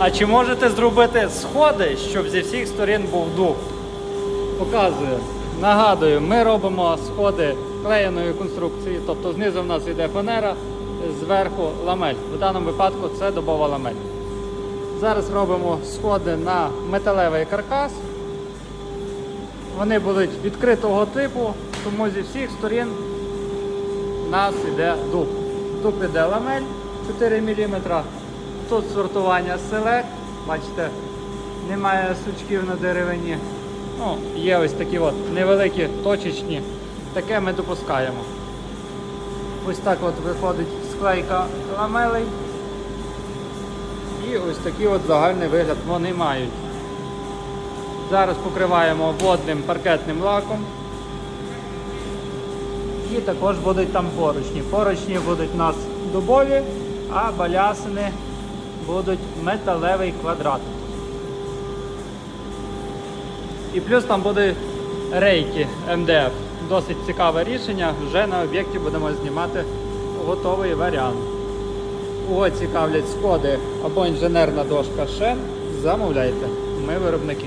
А чи можете зробити сходи, щоб зі всіх сторін був дух? Показую. Нагадую, ми робимо сходи клеєної конструкції, тобто знизу в нас йде фанера, зверху ламель. В даному випадку це добова ламель. Зараз робимо сходи на металевий каркас. Вони будуть відкритого типу, тому зі всіх сторін у нас йде дуб. Дуб іде ламель 4 мм. Тут сортування селек. Бачите, немає сучків на деревині. Ну, є ось такі от невеликі точечні. Таке ми допускаємо. Ось так от виходить склейка ламелей. І ось такий от загальний вигляд вони мають. Зараз покриваємо водним паркетним лаком. І також будуть там поручні. Поручні будуть у нас дубові, а балясини будуть металевий квадрат. І плюс там будуть рейки МДФ. Досить цікаве рішення. Вже на об'єкті будемо знімати готовий варіант. Кого цікавлять сходи або інженерна дошка Шен, замовляйте. Ми виробники.